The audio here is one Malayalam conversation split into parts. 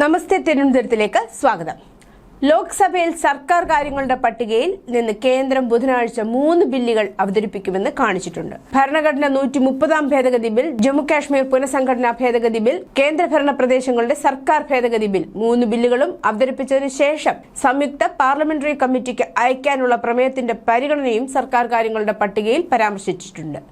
നമസ്തേ തിരുവനന്തപുരത്തിലേക്ക് സ്വാഗതം. ലോക്സഭയിൽ സർക്കാർ കാര്യങ്ങളുടെ പട്ടികയിൽ നിന്ന് കേന്ദ്രം ബുധനാഴ്ച മൂന്ന് ബില്ലുകൾ അവതരിപ്പിക്കുമെന്ന് കാണിച്ചിട്ടുണ്ട്. ഭരണഘടന നൂറ്റി മുപ്പതാം ഭേദഗതി ബിൽ ജമ്മുകാശ്മീർ പുനഃസംഘടനാ ഭേദഗതി ബിൽ കേന്ദ്രഭരണ പ്രദേശങ്ങളുടെ സർക്കാർ ഭേദഗതി ബിൽ മൂന്ന് ബില്ലുകളും അവതരിപ്പിച്ചതിനു ശേഷം സംയുക്ത പാർലമെന്ററി കമ്മിറ്റിക്ക് അയക്കാനുള്ള പ്രമേയത്തിന്റെ പരിഗണനയും സർക്കാർ കാര്യങ്ങളുടെ പട്ടികയിൽ പരാമർശിച്ചിട്ടുണ്ട്.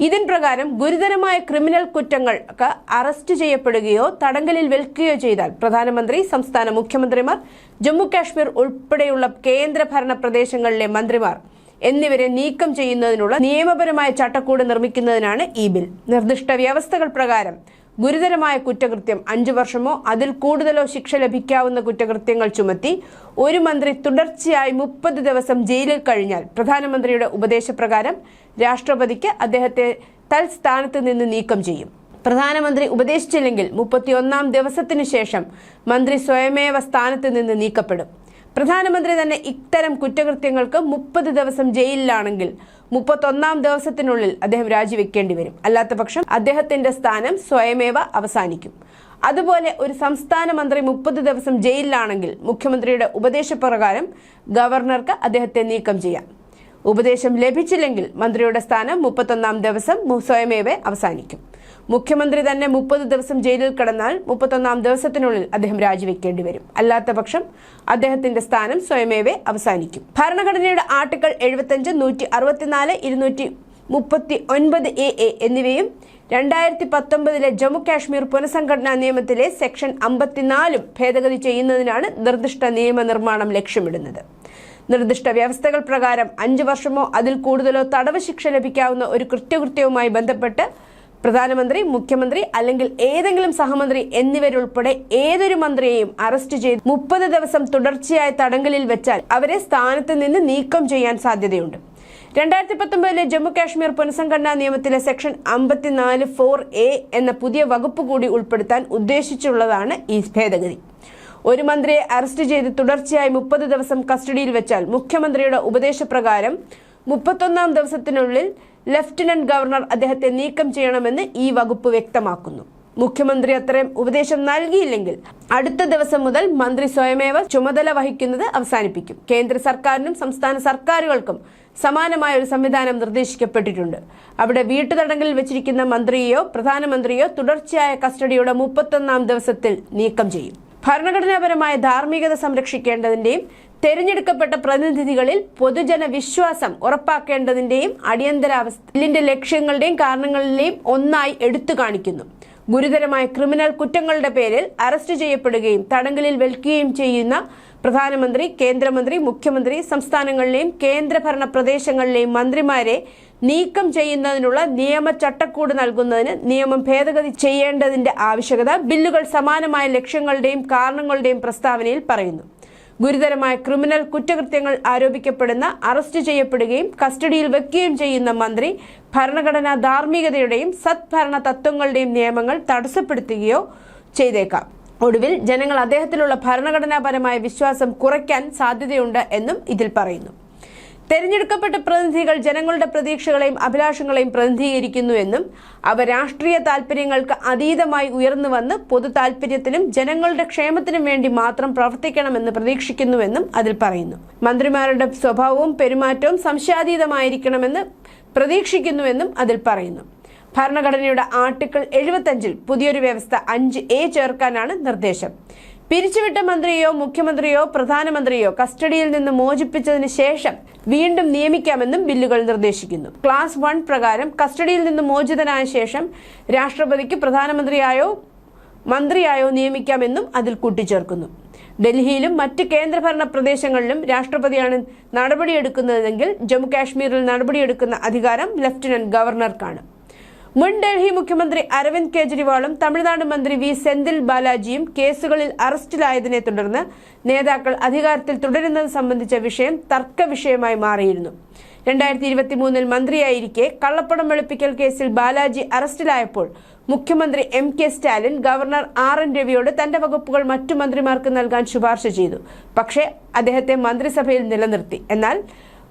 ഇതിൻ പ്രകാരം ഗുരുതരമായ ക്രിമിനൽ കുറ്റങ്ങൾക്ക് അറസ്റ്റ് ചെയ്യപ്പെടുകയോ തടങ്കലിൽ വിൽക്കുകയോ ചെയ്താൽ പ്രധാനമന്ത്രി സംസ്ഥാന മുഖ്യമന്ത്രിമാർ ജമ്മു കാശ്മീർ ഉൾപ്പെടെയുള്ള കേന്ദ്രഭരണ പ്രദേശങ്ങളിലെ മന്ത്രിമാർ എന്നിവരെ നീക്കം ചെയ്യുന്നതിനുള്ള നിയമപരമായ ചട്ടക്കൂട് നിർമ്മിക്കുന്നതിനാണ് ഈ ബിൽ. നിർദ്ദിഷ്ട വ്യവസ്ഥകൾ പ്രകാരം ഗുരുതരമായ കുറ്റകൃത്യം അഞ്ചു വർഷമോ അതിൽ കൂടുതലോ ശിക്ഷ ലഭിക്കാവുന്ന കുറ്റകൃത്യങ്ങൾ ചുമത്തി ഒരു മന്ത്രി തുടർച്ചയായി മുപ്പത് ദിവസം ജയിലിൽ കഴിഞ്ഞാൽ പ്രധാനമന്ത്രിയുടെ ഉപദേശപ്രകാരം രാഷ്ട്രപതിക്ക് അദ്ദേഹത്തെ തൽസ്ഥാനത്ത് നിന്ന് നീക്കം ചെയ്യും. പ്രധാനമന്ത്രി ഉപദേശിച്ചില്ലെങ്കിൽ മുപ്പത്തിയൊന്നാം ദിവസത്തിനു ശേഷം മന്ത്രി സ്വയമേവ സ്ഥാനത്ത് നിന്ന് നീക്കപ്പെടും. പ്രധാനമന്ത്രി തന്നെ ഇത്തരം കുറ്റകൃത്യങ്ങൾക്ക് മുപ്പത് ദിവസം ജയിലിലാണെങ്കിൽ മുപ്പത്തൊന്നാം ദിവസത്തിനുള്ളിൽ അദ്ദേഹം രാജിവെക്കേണ്ടി വരും. അല്ലാത്തപക്ഷം അദ്ദേഹത്തിന്റെ സ്ഥാനം സ്വയമേവ അവസാനിക്കും. അതുപോലെ ഒരു സംസ്ഥാന മന്ത്രി മുപ്പത് ദിവസം ജയിലിലാണെങ്കിൽ മുഖ്യമന്ത്രിയുടെ ഉപദേശപ്രകാരം ഗവർണർക്ക് അദ്ദേഹത്തെ നീക്കം ചെയ്യാം. ഉപദേശം ലഭിച്ചില്ലെങ്കിൽ മന്ത്രിയുടെ സ്ഥാനം മുപ്പത്തൊന്നാം ദിവസം സ്വയമേവ അവസാനിക്കും. മുഖ്യമന്ത്രി തന്നെ മുപ്പത് ദിവസം ജയിലിൽ കടന്നാൽ മുപ്പത്തൊന്നാം ദിവസത്തിനുള്ളിൽ അദ്ദേഹം രാജിവെക്കേണ്ടി വരും. അല്ലാത്ത പക്ഷം അദ്ദേഹത്തിന്റെ സ്ഥാനം സ്വയമേവ അവസാനിക്കും. ഭരണഘടനയുടെ ആർട്ടിക്കിൾ എഴുപത്തഞ്ച് നൂറ്റി അറുപത്തിനാല് ഇരുന്നൂറ്റി മുപ്പത്തി ഒൻപത് എ എ എന്നിവയും രണ്ടായിരത്തി പത്തൊമ്പതിലെ ജമ്മു കാശ്മീർ പുനഃസംഘടനാ നിയമത്തിലെ സെക്ഷൻ അമ്പത്തിനാലും ഭേദഗതി ചെയ്യുന്നതിനാണ് നിർദ്ദിഷ്ട നിയമനിർമ്മാണം ലക്ഷ്യമിടുന്നത്. നിർദ്ദിഷ്ട വ്യവസ്ഥകൾ പ്രകാരം അഞ്ചു വർഷമോ അതിൽ കൂടുതലോ തടവ് ശിക്ഷ ലഭിക്കാവുന്ന ഒരു കൃത്യകൃത്യവുമായി ബന്ധപ്പെട്ട് പ്രധാനമന്ത്രി മുഖ്യമന്ത്രി അല്ലെങ്കിൽ ഏതെങ്കിലും സഹമന്ത്രി എന്നിവരുൾപ്പെടെ ഏതൊരു മന്ത്രിയെയും അറസ്റ്റ് ചെയ്ത് മുപ്പത് ദിവസം തുടർച്ചയായ തടങ്കലിൽ വെച്ചാൽ അവരെ സ്ഥാനത്ത് നിന്ന് നീക്കം ചെയ്യാൻ സാധ്യതയുണ്ട്. രണ്ടായിരത്തി പത്തൊമ്പതിലെ ജമ്മു കാശ്മീർ പുനഃസംഘടനാ നിയമത്തിലെ സെക്ഷൻ അമ്പത്തിനാല് ഫോർ എ എന്ന പുതിയ വകുപ്പ് കൂടി ഉൾപ്പെടുത്താൻ ഉദ്ദേശിച്ചുള്ളതാണ് ഈ ഭേദഗതി. ഒരു മന്ത്രിയെ അറസ്റ്റ് ചെയ്ത് തുടർച്ചയായി മുപ്പത് ദിവസം കസ്റ്റഡിയിൽ വെച്ചാൽ മുഖ്യമന്ത്രിയുടെ ഉപദേശപ്രകാരം മുപ്പത്തൊന്നാം ദിവസത്തിനുള്ളിൽ ലഫ്റ്റനന്റ് ഗവർണർ അദ്ദേഹത്തെ നീക്കം ചെയ്യണമെന്ന് ഈ വകുപ്പ് വ്യക്തമാക്കുന്നു. മുഖ്യമന്ത്രി അത്രയും ഉപദേശം നൽകിയില്ലെങ്കിൽ അടുത്ത ദിവസം മുതൽ മന്ത്രി സ്വയമേവ ചുമതല വഹിക്കുന്നത് അവസാനിപ്പിക്കും. കേന്ദ്ര സർക്കാരിനും സംസ്ഥാന സർക്കാരുകൾക്കും സമാനമായ ഒരു സംവിധാനം നിർദ്ദേശിക്കപ്പെട്ടിട്ടുണ്ട്. അവിടെ വീട്ടുതടങ്കലിൽ വെച്ചിരിക്കുന്ന മന്ത്രിയെയോ പ്രധാനമന്ത്രിയോ തുടർച്ചയായ കസ്റ്റഡിയുടെ മുപ്പത്തൊന്നാം ദിവസത്തിൽ നീക്കം ചെയ്യും. ഭരണഘടനാപരമായ ധാർമ്മികത സംരക്ഷിക്കേണ്ടതിന്റെയും തെരഞ്ഞെടുക്കപ്പെട്ട പ്രതിനിധികളിൽ പൊതുജന വിശ്വാസം ഉറപ്പാക്കേണ്ടതിന്റെയും അടിയന്തരാവസ്ഥ ബില്ലിന്റെ ലക്ഷ്യങ്ങളുടെയും കാരണങ്ങളിലെയും ഒന്നായി എടുത്തു കാണിക്കുന്നു. ഗുരുതരമായ ക്രിമിനൽ കുറ്റങ്ങളുടെ പേരിൽ അറസ്റ്റ് ചെയ്യപ്പെടുകയും തടങ്കലിൽ വെൽക്കുകയും ചെയ്യുന്ന പ്രധാനമന്ത്രി കേന്ദ്രമന്ത്രി മുഖ്യമന്ത്രി സംസ്ഥാനങ്ങളിലെയും കേന്ദ്രഭരണ പ്രദേശങ്ങളിലെയും മന്ത്രിമാരെ നീക്കം ചെയ്യുന്നതിനുള്ള നിയമ ചട്ടക്കൂട് നൽകുന്നതിന് നിയമം ഭേദഗതി ചെയ്യേണ്ടതിന്റെ ആവശ്യകത ബില്ലുകൾ സമാനമായ ലക്ഷ്യങ്ങളുടെയും കാരണങ്ങളുടെയും പ്രസ്താവനയിൽ പറയുന്നു. ഗുരുതരമായ ക്രിമിനൽ കുറ്റകൃത്യങ്ങൾ ആരോപിക്കപ്പെടുന്ന അറസ്റ്റ് ചെയ്യപ്പെടുകയും കസ്റ്റഡിയിൽ വെക്കുകയും ചെയ്യുന്ന മന്ത്രി ഭരണഘടനാ ധാർമ്മികതയുടെയും സദ്ഭരണ തത്വങ്ങളുടെയും നിയമങ്ങൾ തടസ്സപ്പെടുത്തുകയോ ചെയ്തേക്കാം. ഒടുവിൽ ജനങ്ങൾ അദ്ദേഹത്തിലുള്ള ഭരണഘടനാപരമായ വിശ്വാസം കുറയ്ക്കാൻ സാധ്യതയുണ്ട് എന്നും ഇതിൽ പറയുന്നു. തെരഞ്ഞെടുക്കപ്പെട്ട പ്രതിനിധികൾ ജനങ്ങളുടെ പ്രതീക്ഷകളെയും അഭിലാഷങ്ങളെയും പ്രതിനിധീകരിക്കുന്നുവെന്നും അവ രാഷ്ട്രീയ താൽപര്യങ്ങൾക്ക് അതീതമായി ഉയർന്നു വന്ന് പൊതു താൽപര്യത്തിനും ജനങ്ങളുടെ ക്ഷേമത്തിനും വേണ്ടി മാത്രം പ്രവർത്തിക്കണമെന്ന് പ്രതീക്ഷിക്കുന്നുവെന്നും അതിൽ പറയുന്നു. മന്ത്രിമാരുടെ സ്വഭാവവും പെരുമാറ്റവും സംശയാതീതമായിരിക്കണമെന്ന് പ്രതീക്ഷിക്കുന്നുവെന്നും അതിൽ പറയുന്നു. ഭരണഘടനയുടെ ആർട്ടിക്കിൾ എഴുപത്തഞ്ചിൽ പുതിയൊരു വ്യവസ്ഥ അഞ്ച് എ ചേർക്കാനാണ് നിർദ്ദേശം. പിരിച്ചുവിട്ട മന്ത്രിയോ മുഖ്യമന്ത്രിയോ പ്രധാനമന്ത്രിയോ കസ്റ്റഡിയിൽ നിന്ന് മോചിപ്പിച്ചതിന് ശേഷം വീണ്ടും നിയമിക്കാമെന്നും ബില്ലുകൾ നിർദ്ദേശിക്കുന്നു. ക്ലാസ് വൺ പ്രകാരം കസ്റ്റഡിയിൽ നിന്ന് മോചിതനായ ശേഷം രാഷ്ട്രപതിക്ക് പ്രധാനമന്ത്രിയായോ മന്ത്രിയായോ നിയമിക്കാമെന്നും അതിൽ കൂട്ടിച്ചേർക്കുന്നു. ഡൽഹിയിലും മറ്റ് കേന്ദ്രഭരണ പ്രദേശങ്ങളിലും രാഷ്ട്രപതിയാണ് നടപടിയെടുക്കുന്നതെങ്കിൽ ജമ്മു കാശ്മീരിൽ നടപടിയെടുക്കുന്ന അധികാരം ലഫ്റ്റനന്റ് ഗവർണർക്കാണ്. മുൻ ഡൽഹി മുഖ്യമന്ത്രി അരവിന്ദ് കെജ്രിവാളും തമിഴ്നാട് മന്ത്രി വി സെന്തിൽ ബാലാജിയും കേസുകളിൽ അറസ്റ്റിലായതിനെ തുടർന്ന് നേതാക്കൾ അധികാരത്തിൽ തുടരുന്നത് സംബന്ധിച്ച വിഷയം തർക്ക വിഷയമായി മാറിയിരുന്നു. രണ്ടായിരത്തി ഇരുപത്തി മൂന്നിൽ മന്ത്രിയായിരിക്കെ കള്ളപ്പണം വെളുപ്പിക്കൽ കേസിൽ ബാലാജി അറസ്റ്റിലായപ്പോൾ മുഖ്യമന്ത്രി M K Stalin governor R N രവിയോട് തന്റെ വകുപ്പുകൾ മറ്റു മന്ത്രിമാർക്ക് നൽകാൻ ശുപാർശ ചെയ്തു. പക്ഷേ അദ്ദേഹത്തെ മന്ത്രിസഭയിൽ നിലനിർത്തി. എന്നാൽ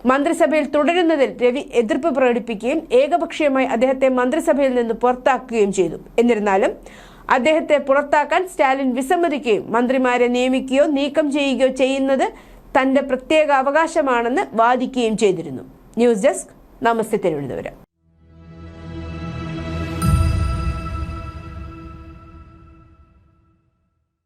മന്ത്രിസഭയിൽ തുടരുന്നതിൽ രവി എതിർപ്പ് പ്രകടിപ്പിക്കുകയും ഏകപക്ഷീയമായി അദ്ദേഹത്തെ മന്ത്രിസഭയിൽ നിന്ന് പുറത്താക്കുകയും ചെയ്തു. എന്നിരുന്നാലും അദ്ദേഹത്തെ പുറത്താക്കാൻ സ്റ്റാലിൻ വിസമ്മതിക്കുകയും മന്ത്രിമാരെ നിയമിക്കുകയോ നീക്കം ചെയ്യുകയോ ചെയ്യുന്നത് തന്റെ പ്രത്യേക അവകാശമാണെന്ന് വാദിക്കുകയും ചെയ്തിരുന്നു. ന്യൂസ് ഡെസ്ക് നമസ്തേ തിരുവനന്തപുരം.